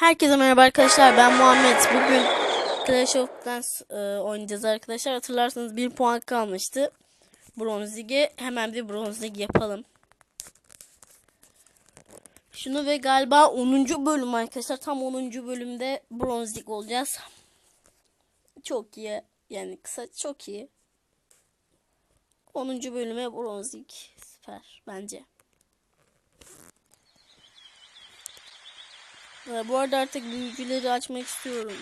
Herkese merhaba arkadaşlar ben Muhammed. Bugün Clash of Clans e, oynayacağız arkadaşlar. Hatırlarsanız bir puan kalmıştı. Bronz Ligi. Hemen bir Bronz Lig yapalım. Şunu ve galiba 10. bölüm arkadaşlar. Tam 10. bölümde Bronz Lig olacağız. Çok iyi. Yani kısa çok iyi. 10. bölüme Bronz Lig. Süper bence. Bu arada artık büyücüleri açmak istiyorum.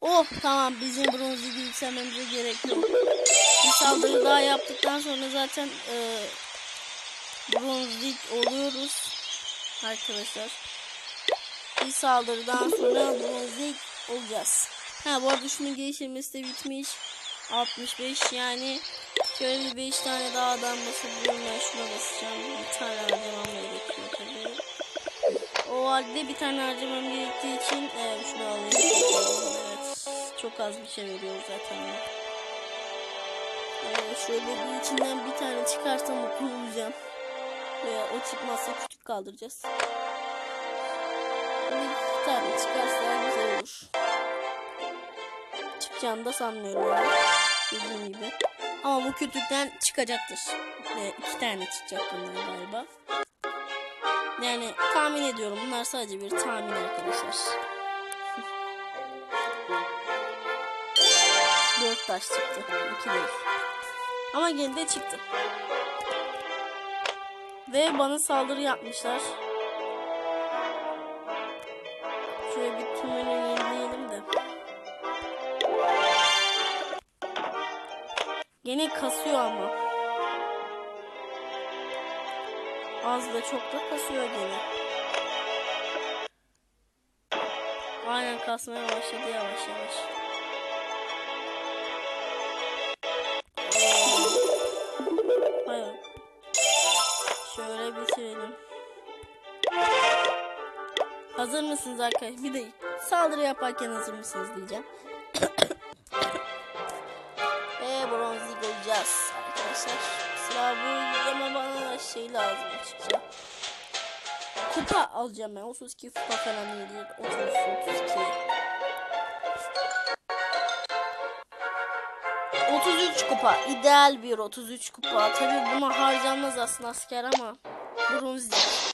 Oh tamam bizim bronz ligi yükselmemize gerek yok. Bir saldırı daha yaptıktan sonra zaten e, bronz lig oluyoruz. Arkadaşlar. Bir saldırıdan sonra bronz lig olacağız. Ha bu arada şunun geliştirmesi de bitmiş. 65 yani şöyle bir 5 tane daha adam basabiliyorum ben şuna basacağım. Bir tane harcamam gerekiyor tabii. O halde bir tane harcamam gerektiği için e, şunu alayım. Evet. Çok az bir şey veriyor zaten. E, şöyle bir içinden bir tane çıkarsa mutlu olacağım. Ve o çıkmazsa küçük kaldıracağız. Bir tane çıkarsa güzel olur. Çıkacağını da sanmıyorum. Yani. Dediğim gibi. Ama bu kütükten çıkacaktır. E, iki tane çıkacak bundan galiba. Yani tahmin ediyorum. Bunlar sadece bir tahmin arkadaşlar. Dört taş çıktı. İki değil. Ama gene de çıktı. Ve bana saldırı yapmışlar. Şöyle bir tümünü yenileyelim de. Gene kasıyor ama. Az da çok da kasıyor gene. Aynen kasmaya başladı yavaş yavaş. Şöyle bitirelim. Hazır mısınız arkadaşlar? Bir de saldırı yaparken hazır mısınız diyeceğim. Ve bronz olacağız arkadaşlar. Sıra bu ama bana şey lazım açıkça. Kupa alacağım ben. 32 kupa falan iyi 30 32. 33 kupa. ideal bir 33 kupa. Tabi buna harcanmaz aslında asker ama bronz lig.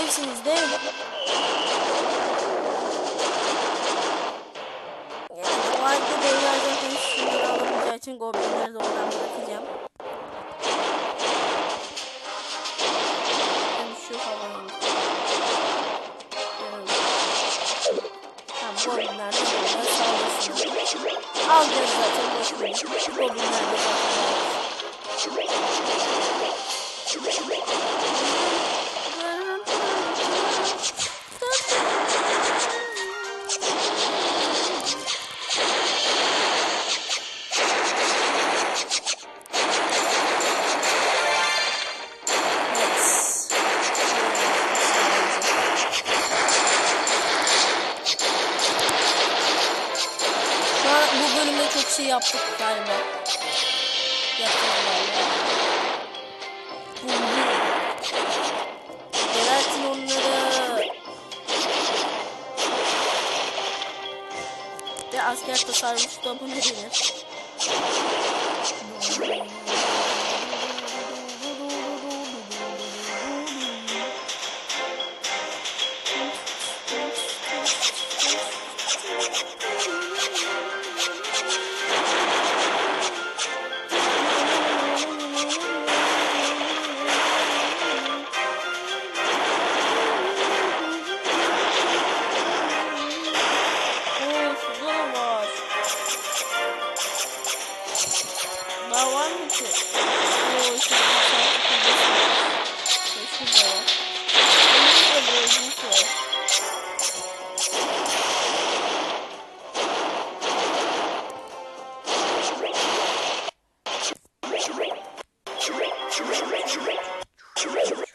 Siz devsiniz dev. Yani bu halde devler zaten şunları alamayacağı için goblinleri de oradan bırakacağım. Yani şu. Evet. Tamam goblinler de buradan saldırsınlar. Alacağız zaten boşverin. Goblinler de zaten yaptık galiba. Yaptık galiba. Bum. Gebertin onları. Ve asker tasarrufu da bu ne But I wanted to deal with myself because this was Surrender.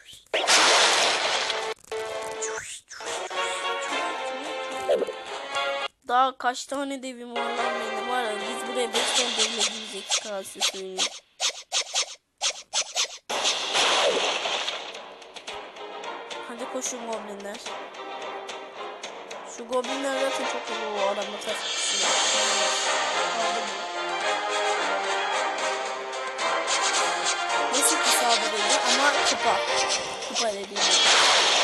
Kaç tane devim var lan benim var ya biz buraya 5 tane devle girecek kalsın söyleyeyim. Hadi koşun goblinler. Şu goblinler zaten çok iyi o adamla takışıyor. Neyse ki saldırıydı ama kupa. Kupa dediğim gibi.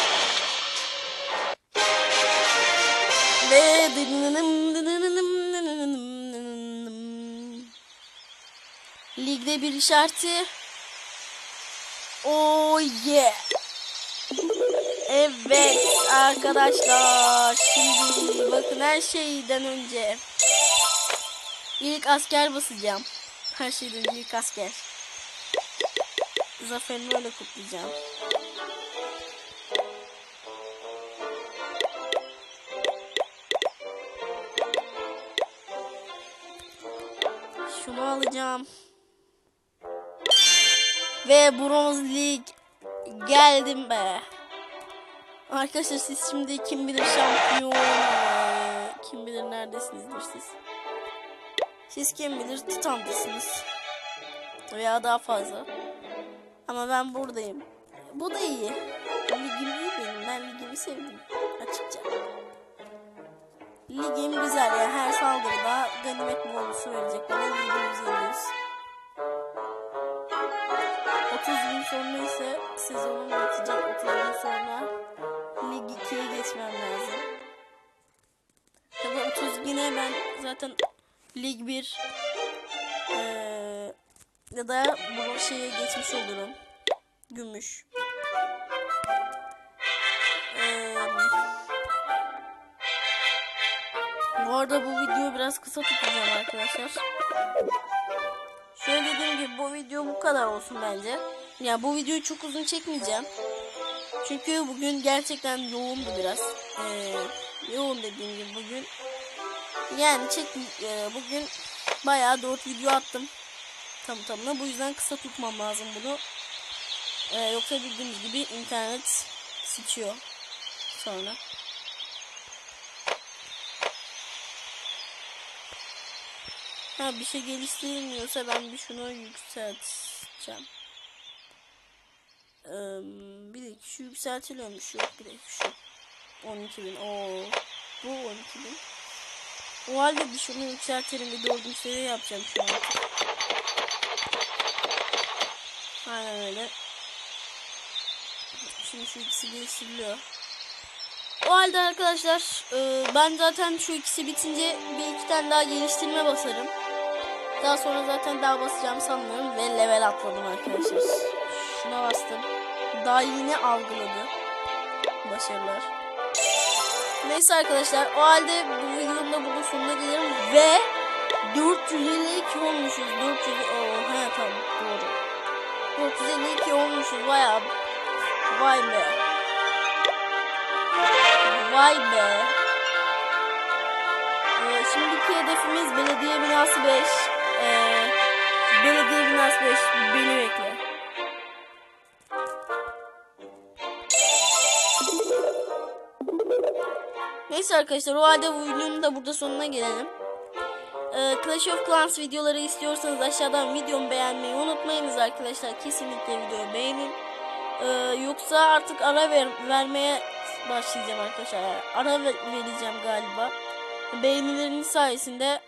Ligde bir işareti. Oh yeah. Evet arkadaşlar. Şimdi bakın her şeyden önce. ilk asker basacağım. Her şeyden ilk asker. Zaferini öyle kutlayacağım. Şunu alacağım. Ve bronz lig geldim be. Arkadaşlar siz şimdi kim bilir şampiyon kim bilir neredesinizdir siz. Siz kim bilir Titan'dasınız. Veya daha fazla. Ama ben buradayım. Bu da iyi. Ligim iyi benim. Ben ligimi sevdim. Açıkça. Ligim güzel ya. Her saldırıda ganimet bonusu verecek bana. Ligimizi yeniyoruz. 30 gün sonra ise sezonum bitecek. 30 gün sonra Lig 2'ye geçmem lazım. Tabi 30 güne ben zaten Lig 1 ee, ya da bu şeye geçmiş olurum. Gümüş. Arada bu videoyu biraz kısa tutacağım arkadaşlar. Şöyle dediğim gibi bu video bu kadar olsun bence. Ya yani bu videoyu çok uzun çekmeyeceğim. Çünkü bugün gerçekten yoğundu biraz. Ee, yoğun dediğim gibi bugün. Yani çek e, bugün bayağı 4 video attım. Tam tamına bu yüzden kısa tutmam lazım bunu. Ee, yoksa bildiğiniz gibi internet sıçıyor sonra. Ha bir şey geliştirilmiyorsa ben bir şunu yükselteceğim. Ee, bir dakika şu yükseltiliyormuş yok bir dakika şu 12 bin. Oo, bu 12 bin. O halde bir şunu yükseltelim bir dördüncü seviye yapacağım şu an. Aynen öyle. Şimdi şu ikisi geliştiriliyor. O halde arkadaşlar e, ben zaten şu ikisi bitince bir iki tane daha geliştirme basarım daha sonra zaten daha basacağım sanmıyorum ve level atladım arkadaşlar şuna bastım. Daha yeni algıladı. Başarılar. Neyse arkadaşlar o halde bu videonun da burada sonuna gelirim ve 452 olmuşuz. 400 oh, he tamam doğru. 452 olmuşuz bayağı. Vay be. Vay be. Ee, şimdiki hedefimiz belediye binası 5. Ee, belediye binası 5 beni bekle. Neyse arkadaşlar o halde bu videonun da burada sonuna gelelim. Ee, Clash of Clans videoları istiyorsanız aşağıdan videomu beğenmeyi unutmayınız arkadaşlar. Kesinlikle videoyu beğenin. Ee, yoksa artık ara ver, vermeye başlayacağım arkadaşlar. Ara ver, vereceğim galiba. Beğenileriniz sayesinde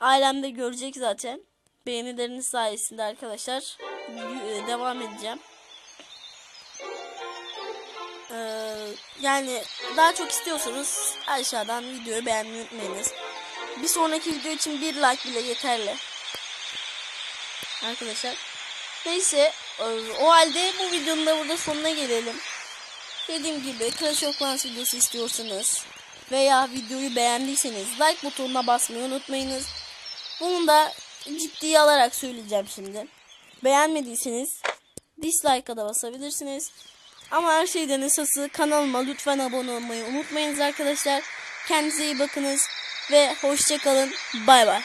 ailemde görecek zaten. Beğenileriniz sayesinde arkadaşlar devam edeceğim. Ee, yani daha çok istiyorsanız aşağıdan videoyu beğenmeyi unutmayınız. Bir sonraki video için bir like bile yeterli. Arkadaşlar. Neyse o halde bu videonun da burada sonuna gelelim. Dediğim gibi Clash of Clans videosu istiyorsanız veya videoyu beğendiyseniz like butonuna basmayı unutmayınız. Bunu da ciddiye alarak söyleyeceğim şimdi. Beğenmediyseniz dislike'a da basabilirsiniz. Ama her şeyden esası kanalıma lütfen abone olmayı unutmayınız arkadaşlar. Kendinize iyi bakınız ve hoşçakalın. Bay bay.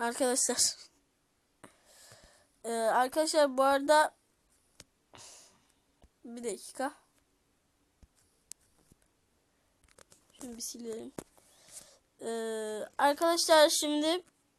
Arkadaşlar. Ee, arkadaşlar bu arada bir dakika. Şunu bir silelim. Ee, arkadaşlar şimdi